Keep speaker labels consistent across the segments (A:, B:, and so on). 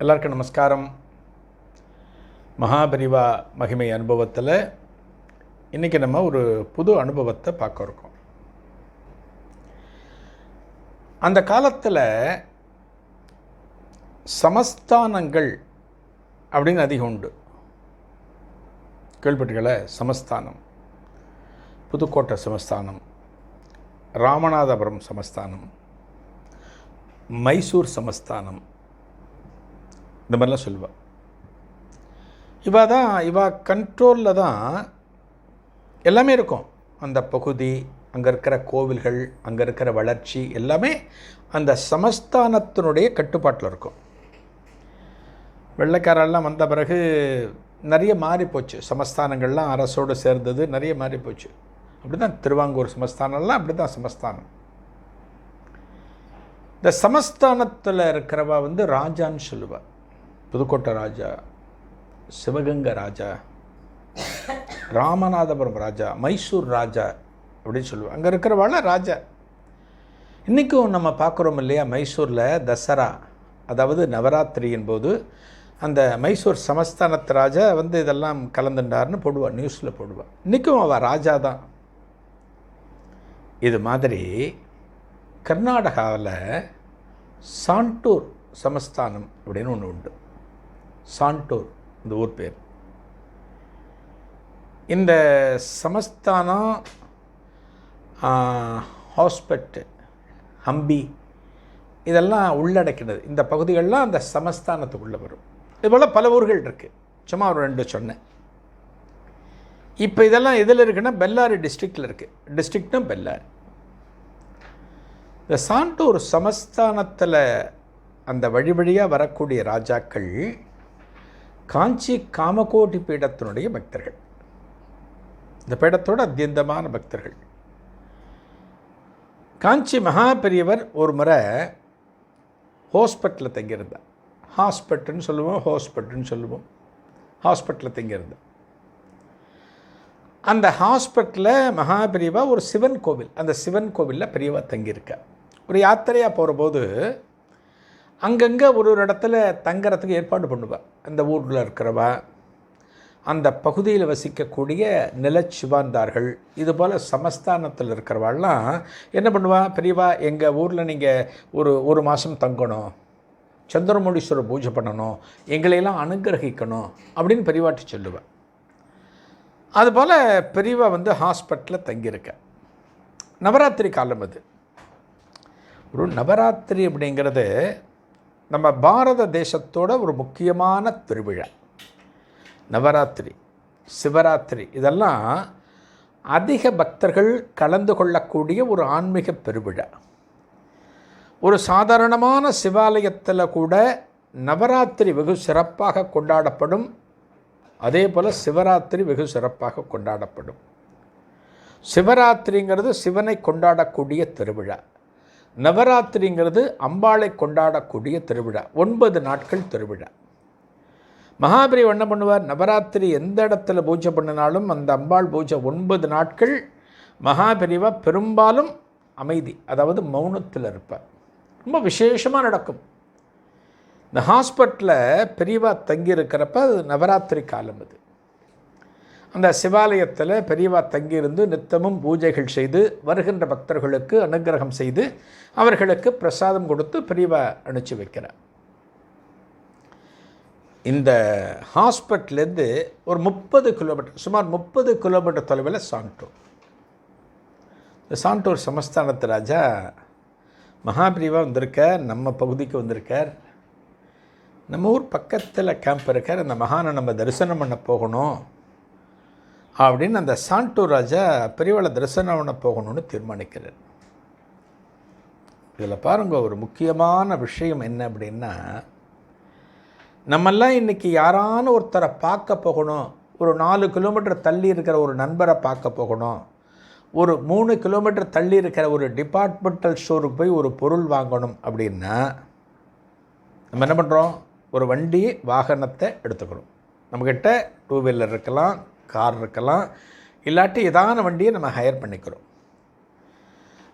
A: எல்லாருக்கும் நமஸ்காரம். மகாபரிவா மகிமை அனுபவத்தில் இன்றைக்கி நம்ம ஒரு புது அனுபவத்தை பார்க்க இருக்கோம். அந்த காலத்தில் சமஸ்தானங்கள் அப்படின்னு அதிகம் உண்டு. கேள்விப்பட்டுகளை சமஸ்தானம். புதுக்கோட்டை சமஸ்தானம். ராமநாதபுரம் சமஸ்தானம். மைசூர் சமஸ்தானம். இந்த மாதிரிலாம் சொல்லுவாள் இவா தான் இவா கண்ட்ரோலில் தான் எல்லாமே இருக்கும். அந்த பகுதி அங்கே இருக்கிற கோவில்கள் அங்கே இருக்கிற வளர்ச்சி எல்லாமே அந்த சமஸ்தானத்தினுடைய கட்டுப்பாட்டில் இருக்கும். வெள்ளைக்காரெல்லாம் வந்த பிறகு நிறைய மாறி போச்சு. சமஸ்தானங்கள்லாம் அரசோடு சேர்ந்தது நிறைய மாறி போச்சு. அப்படி தான் திருவாங்கூர் சமஸ்தானம்லாம் அப்படி தான் சமஸ்தானம். இந்த சமஸ்தானத்தில் இருக்கிறவா வந்து ராஜான்னு சொல்லுவா. புதுக்கோட்டை ராஜா சிவகங்கை ராஜா ராமநாதபுரம் ராஜா மைசூர் ராஜா அப்படின்னு சொல்லுவாள் அங்கே இருக்கிறவாள ராஜா. இன்றைக்கும் நம்ம பார்க்குறோம் இல்லையா மைசூரில் தசரா அதாவது நவராத்திரியின் போது அந்த மைசூர் சமஸ்தானத்து ராஜா வந்து இதெல்லாம் கலந்துட்டார்னு போடுவாள் நியூஸில் போடுவாள் இன்றைக்கும் அவள் ராஜா தான். இது மாதிரி கர்நாடகாவில் சாண்டூர் சமஸ்தானம் அப்படின்னு ஒன்று உண்டு. சாண்டூர் இந்த ஊர் பேர். இந்த சமஸ்தானம் ஹாஸ்பெட்டு ஹம்பி இதெல்லாம் உள்ளடக்கினது. இந்த பகுதிகளெலாம் அந்த சமஸ்தானத்துக்குள்ளே வரும். இதுபோல் பல ஊர்கள் இருக்குது சும்மா ஒரு ரெண்டு சொன்னேன். இப்போ இதெல்லாம் எதில் இருக்குன்னா பெல்லாரி டிஸ்ட்ரிக்டில் இருக்குது டிஸ்ட்ரிக்ட்னா பெல்லாரி. இந்த சாண்டூர் சமஸ்தானத்தில் அந்த வழி வழியாக வரக்கூடிய ராஜாக்கள் காஞ்சி காமகோட்டி பீடத்தினுடைய பக்தர்கள். இந்த பீடத்தோட அத்தியந்தமான பக்தர்கள். காஞ்சி மகா பெரியவர் ஒரு முறை ஹாஸ்பிட்டலில் தங்கியிருந்தார். ஹாஸ்பிட்டல்னு சொல்லுவோம் ஹாஸ்பிட்டல்னு சொல்லுவோம். ஹாஸ்பிட்டலில் தங்கியிருந்தார். அந்த ஹாஸ்பிட்டலில் மகா பெரியவா ஒரு சிவன் கோவில் அந்த சிவன் கோவிலில் பெரியவா தங்கியிருக்க ஒரு யாத்திரையாக போகிற போது அங்கங்கே ஒரு ஒரு இடத்துல தங்குறதுக்கு ஏற்பாடு பண்ணுவேன் அந்த ஊரில் இருக்கிறவா அந்த பகுதியில் வசிக்கக்கூடிய நிலச்சிவாந்தார்கள் இதுபோல் சமஸ்தானத்தில் இருக்கிறவாள்லாம் என்ன பண்ணுவாள் பெரியவா எங்கள் ஊரில் நீங்கள் ஒரு ஒரு மாதம் தங்கணும் சந்திரமௌழீஸ்வரர் பூஜை பண்ணணும் எங்களையெல்லாம் அனுகிரகிக்கணும் அப்படின்னு பெரியவாட்டி சொல்லுவேன் அதுபோல் பெரியவா வந்து ஹாஸ்பிட்டலில் தங்கியிருக்க. நவராத்திரி காலம் அது. ஒரு நவராத்திரி அப்படிங்கிறது நம்ம பாரத தேசத்தோட ஒரு முக்கியமான திருவிழா. நவராத்திரி சிவராத்திரி இதெல்லாம் அதிக பக்தர்கள் கலந்து கொள்ளக்கூடிய ஒரு ஆன்மீக பெருவிழா. ஒரு சாதாரணமான சிவாலயத்தில் கூட நவராத்திரி வெகு சிறப்பாக கொண்டாடப்படும். அதே போல் சிவராத்திரி வெகு சிறப்பாக கொண்டாடப்படும். சிவராத்திரிங்கிறது சிவனை கொண்டாடக்கூடிய திருவிழா. நவராத்திரிங்கிறது அம்பாளை கொண்டாடக்கூடிய திருவிழா ஒன்பது நாட்கள் திருவிழா. மகாபரி என்ன பண்ணுவார்? நவராத்திரி எந்த இடத்துல பூஜை பண்ணினாலும் அந்த அம்பாள் பூஜை ஒன்பது நாட்கள் மகாபெரிவா பெரும்பாலும் அமைதி அதாவது மௌனத்தில் இருப்பார். ரொம்ப விசேஷமாக நடக்கும். இந்த ஹாஸ்பிட்டலில் பெரியவா தங்கியிருக்கிறப்ப அது நவராத்திரி காலம் அது. அந்த சிவாலயத்தில் பெரியவா தங்கியிருந்து நித்தமும் பூஜைகள் செய்து வருகின்ற பக்தர்களுக்கு அனுகிரகம் செய்து அவர்களுக்கு பிரசாதம் கொடுத்து பெரியவா அனுப்பிச்சி வைக்கிறார். இந்த ஹாஸ்பிட்டல்லேருந்து ஒரு முப்பது கிலோமீட்டர் சுமார் முப்பது கிலோமீட்டர் தொலைவில் சாண்டூர். இந்த சாண்டூர் சமஸ்தானத்து ராஜா மகாபிரிவாக வந்திருக்கார் நம்ம பகுதிக்கு வந்திருக்கார். நம்ம ஊர் பக்கத்தில் கேம்ப் இருக்கார். அந்த மகானை நம்ம தரிசனம் பண்ண போகணும். அப்படின்னு அந்த சாண்டூர் ராஜா பெரியவளை தரிசனம் போகணும்னு தீர்மானிக்கிறார். இதில் பாருங்க ஒரு முக்கியமான விஷயம் என்ன அப்படின்னா நம்மெல்லாம் இன்றைக்கி யாரான ஒருத்தரை பார்க்க போகணும் ஒரு நாலு கிலோமீட்டர் தள்ளி இருக்கிற ஒரு நண்பரை பார்க்க போகணும் ஒரு மூணு கிலோமீட்டர் தள்ளி இருக்கிற ஒரு டிபார்ட்மெண்டல் ஸ்டோருக்கு போய் ஒரு பொருள் வாங்கணும் அப்படின்னா நம்ம என்ன பண்ணுறோம் ஒரு வண்டி வாகனத்தை எடுத்துக்கிறோம் நம்மக்கிட்ட டூ வீலர் இருக்கலாம் கார் இருக்கலாம் இல்லாட்டி ஏதான வண்டியை நம்ம ஹையர் பண்ணிக்கிறோம்.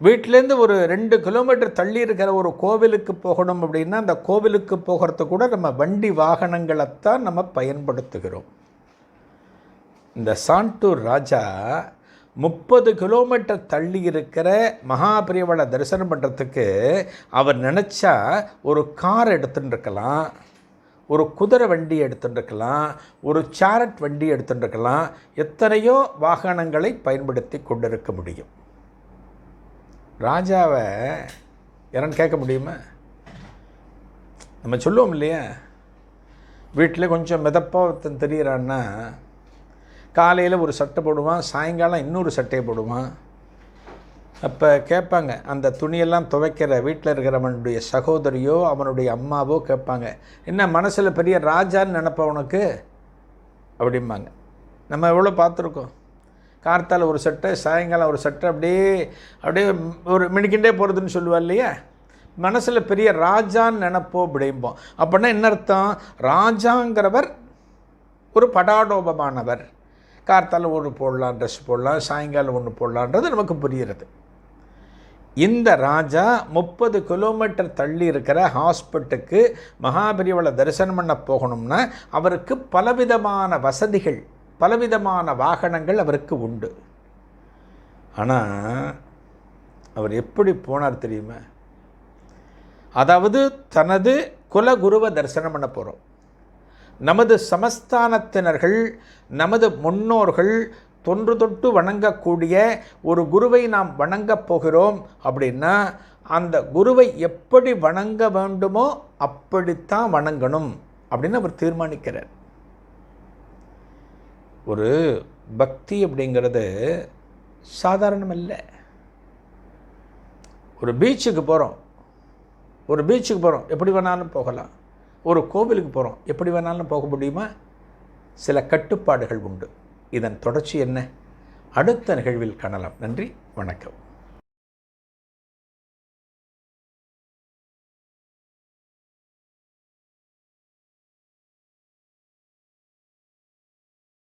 A: வீட்டிலேருந்து ஒரு ரெண்டு கிலோமீட்டர் தள்ளி இருக்கிற ஒரு கோவிலுக்கு போகணும் அப்படின்னா அந்த கோவிலுக்கு போகிறது கூட நம்ம வண்டி வாகனங்களைத்தான் நம்ம பயன்படுத்துகிறோம். இந்த சாண்டூர் ராஜா முப்பது கிலோமீட்டர் தள்ளி இருக்கிற மகாபிரியவளை தரிசனம் பண்ணுறதுக்கு அவர் நினச்சா ஒரு கார் எடுத்துட்டு இருக்கலாம். ஒரு குதிரை வண்டி எடுத்துட்டு ஒரு சேரட் வண்டி எடுத்துட்டு எத்தனையோ வாகனங்களை பயன்படுத்தி கொண்டிருக்க முடியும். ராஜாவை யாரன்னு கேட்க முடியுமா? நம்ம சொல்லுவோம் இல்லையா? வீட்டில் கொஞ்சம் மிதப்பாக தெரிகிறான்னா காலையில் ஒரு சட்டை போடுவான் சாயங்காலம் இன்னொரு சட்டையை போடுவான். அப்போ கேட்பாங்க அந்த துணியெல்லாம் துவைக்கிற வீட்டில் இருக்கிறவனுடைய சகோதரியோ அவனுடைய அம்மாவோ கேட்பாங்க என்ன மனசில் பெரிய ராஜான்னு நினப்ப உனக்கு? அப்படிம்பாங்க. நம்ம எவ்வளோ பார்த்துருக்கோம். கார்த்தால் ஒரு சட்டை சாயங்காலம் ஒரு சட்டை அப்படியே அப்படியே ஒரு மினிக்கிண்டே போகிறதுன்னு சொல்லுவா இல்லையா? மனசில் பெரிய ராஜான்னு நினப்போம் அப்படிம்போம். அப்படின்னா என்ன அர்த்தம்? ராஜாங்கிறவர் ஒரு படாடோபமானவர். கார்த்தால ஒன்று போடலாம் ட்ரெஸ் போடலாம் சாயங்காலம் ஒன்று போடலான்றது நமக்கு புரிகிறது இந்த ராஜா முப்பது கிலோமீட்டர் தள்ளி இருக்கிற ஹாஸ்பிட்டலுக்கு மகாபெரியவளை தரிசனம் பண்ண போகணும்னா அவருக்கு பலவிதமான வசதிகள் பலவிதமான வாகனங்கள் அவருக்கு உண்டு. ஆனால் அவர் எப்படி போனார் தெரியுமா? அதாவது தனது குலகுருவை தரிசனம் பண்ண போகிறோம் நமது சமஸ்தானத்தினர்கள் நமது முன்னோர்கள் தொன்று தொட்டு வணங்கக்கூடிய ஒரு குருவை நாம் வணங்கப் போகிறோம் அப்படின்னா அந்த குருவை எப்படி வணங்க வேண்டுமோ அப்படித்தான் வணங்கணும் அப்படின்னு அவர் தீர்மானிக்கிறார். ஒரு பக்தி அப்படிங்கிறது சாதாரணம் இல்லை ஒரு பீச்சுக்கு போகிறோம் ஒரு பீச்சுக்கு போகிறோம் எப்படி வேணாலும் போகலாம். ஒரு கோவிலுக்கு போகிறோம் எப்படி வேணாலும் போக முடியுமா? சில கட்டுப்பாடுகள் உண்டு. இதன் தொடர்ச்சி என்ன? அடுத்த நிகழ்வில் காணலாம். நன்றி வணக்கம்.